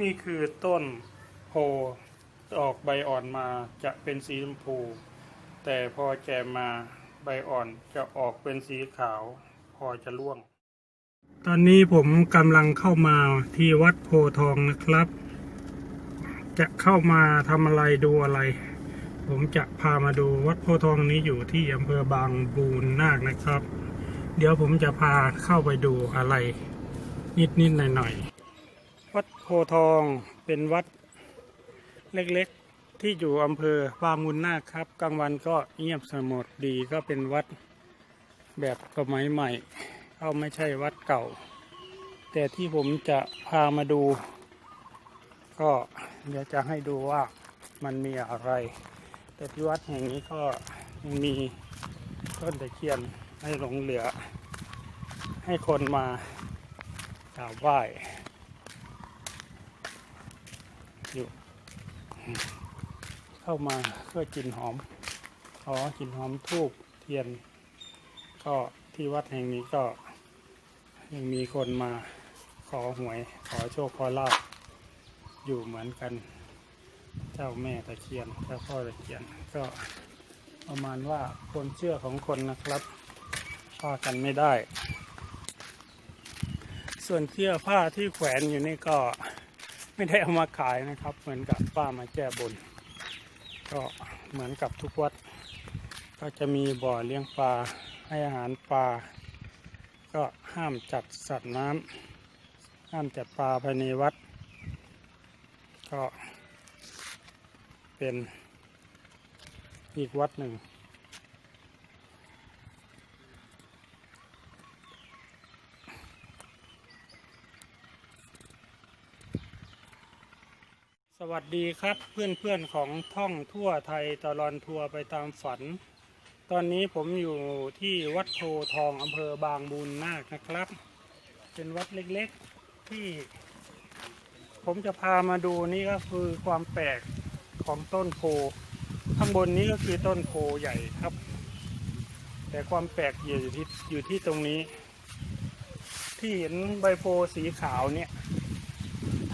นี่คือต้นโพออกใบอ่อนมาจะเป็นสีชมพู แต่พอแก่มาใบอ่อนจะออกเป็นสีขาว พอจะร่วง ตอนนี้ผมกำลังเข้ามาที่วัดโพทองนะครับ จะเข้ามาทำอะไรดูอะไร ผมจะพามาดูวัดโพทองนี้อยู่ที่อำเภอบางบูนนาคนะครับ เดี๋ยวผมจะพาเข้าไปดูอะไร นิดๆหน่อยๆ พทองเป็นวัดเล็กๆ ที่อยู่อำเภอบางมุนนาคครับ กลางวันก็เงียบสงบดีก็เป็นวัดแบบสมัยใหม่เขาไม่ใช่วัดเก่า แต่ที่ผมจะพามาดู ก็เดี๋ยวจะให้ดูว่ามันมีอะไร แต่ที่วัดแห่งนี้ก็ยังมีต้นตะเคียนให้หลงเหลือ ให้คนมากราบไหว้ อยู่ เข้ามาเพื่อกินหอมขอกินหอมทูบเทียน ก็ที่วัดแห่งนี้ก็ ยังมีคนมาขอหวย ขอโชคขอลาบอยู่เหมือนกัน เจ้าแม่ตะเคียนเจ้าพ่อตะเคียน ก็ประมาณว่าคนเชื่อของคนนะครับว่ากันไม่ได้ ส่วนเสื้อผ้าที่แขวนอยู่นี่ก็ ไม่ได้เอามาขายนะครับ เหมือนกับป้ามาแก้บน ก็เหมือนกับทุกวัด ก็จะมีบ่อเลี้ยงปลาให้อาหารปลาก็ห้ามจัดสัตว์น้ำห้ามจัดปลาภายในวัด ก็เป็นอีกวัดหนึ่ง สวัสดีครับเพื่อนๆของท่องทั่วไทยตลอนทัวร์ไปตามฝัน ตอนนี้ผมอยู่ที่วัดโพทองอำเภอบางบูนนาคนะครับ เป็นวัดเล็กๆที่ ผมจะพามาดูนี่ก็คือความแปลกของต้นโพข้างบนนี้ก็คือต้นโพใหญ่ครับ แต่ความแปลกอยู่ที่อยู่ที่ตรงนี้ ที่เห็นใบโพสีขาวเนี่ย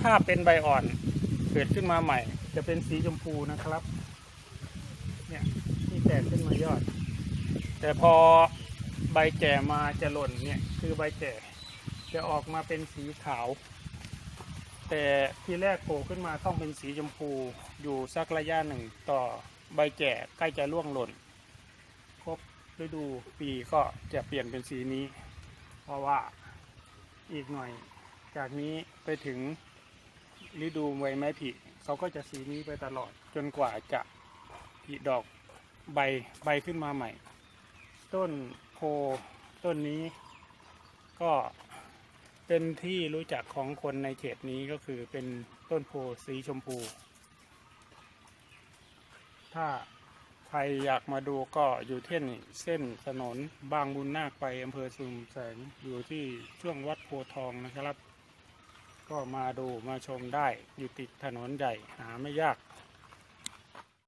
ถ้าเป็นใบอ่อน เกิดขึ้นมาใหม่ จะเป็นสีชมพูนะครับ เนี่ยที่แตกขึ้นมายอด แต่พอใบแก่มาจะหล่นเนี่ยคือใบแก่จะออกมาเป็นสีขาว แต่ทีแรกโผล่ขึ้นมาต้องเป็นสีชมพูอยู่สักระยะหนึ่งต่อใบแก่ใกล้จะร่วงหล่นครบฤดูปีก็จะเปลี่ยนเป็นสีนี้ เพราะว่าอีกหน่อยจากนี้ไปถึง ฤดูใบไม้ผลิเขาก็จะสีนี้ไปตลอดจนกว่าจะผลิดอกใบใบขึ้นมาใหม่ ต้นโพต้นนี้ ก็เป็นที่รู้จักของคนในเขตนี้ก็คือเป็นต้นโพสีชมพู ถ้าใครอยากมาดูก็อยู่ที่นี่เส้นถนนบางบุญนาคไปอำเภอสุมแสงอยู่ที่ช่วงวัดโพทองนะครับ ก็มาดูมาชมได้อยู่ติดถนนใหญ่หาไม่ยาก